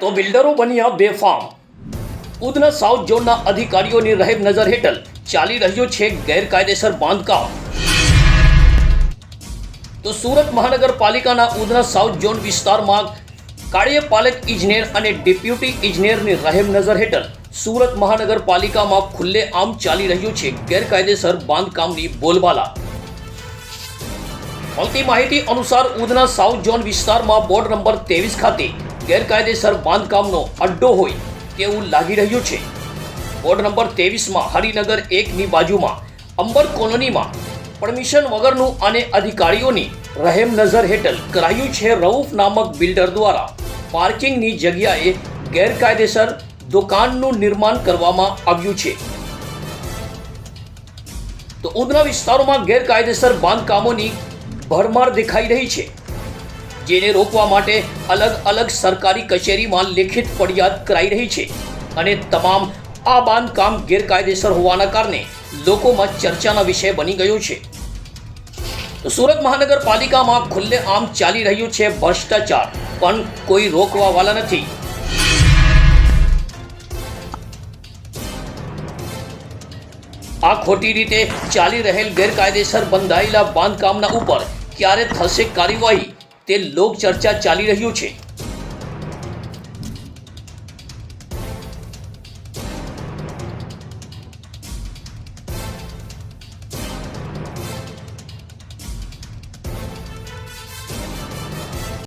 તો બિલ્ડરો બન્યા બેફામ. ઉધના સાઉથ ઝોનના અધિકારીઓની રહેમ નજર હેઠળ ચાલી રહ્યો છે ગેરકાયદેસર બાંધકામ. તો સુરત મહાનગરપાલિકાના ઉધના સાઉથ ઝોન વિસ્તારમાં કાર્યપાલક ઇજનેર અને ડેપ્યુટી ઇજનેરની રહેમ નજર હેઠળ સુરત મહાનગરપાલિકામાં ખુલ્લેઆમ ચાલી રહ્યું છે ગેરકાયદેસર બાંધકામની બોલબાલા. મળતી માહિતી અનુસાર ઉધના સાઉથ ઝોન વિસ્તારમાં બોર્ડ નંબર ત્રેવીસ ખાતે ગેરકાયદેસર બાંધકામનો અડ્ડો હોય તેવું લાગી રહ્યું છે. વોર્ડ નંબર ત્રેવીસમાં હરિનગર એકની બાજુમાં અંબર કોલોનીમાં પરમિશન વગરનું અને અધિકારીઓની રહેમ નજર હેઠળ કરાયું છે રઉફ નામક બિલ્ડર દ્વારા. પાર્કિંગની જગ્યાએ ગેરકાયદેસર દુકાનનું નિર્માણ કરવામાં આવ્યું છે. તો ઉધના વિસ્તારોમાં ગેરકાયદેસર બાંધકામોની ભરમાર દેખાઈ રહી છે. જેને રોકવા માટે અલગ અલગ સરકારી કચેરીમાં લેખિત ફરિયાદ કરાઈ રહી છે અને તમામ આ બાંધકામ ગેરકાયદેસર હોવાના કારણે લોકોમાં ચર્ચાના વિષય બની ગયો છે. સુરત મહાનગરપાલિકામાં ખુલ્લેઆમ ચાલી રહ્યું છે ભ્રષ્ટાચાર, પણ કોઈ રોકવાવાળા નથી. આ ખોટી રીતે ચાલી રહેલ ગેરકાયદેસર બંધાયેલા બાંધકામના ઉપર ક્યારે થશે કાર્યવાહી? તે લોક ચર્ચા ચાલી રહ્યું છે.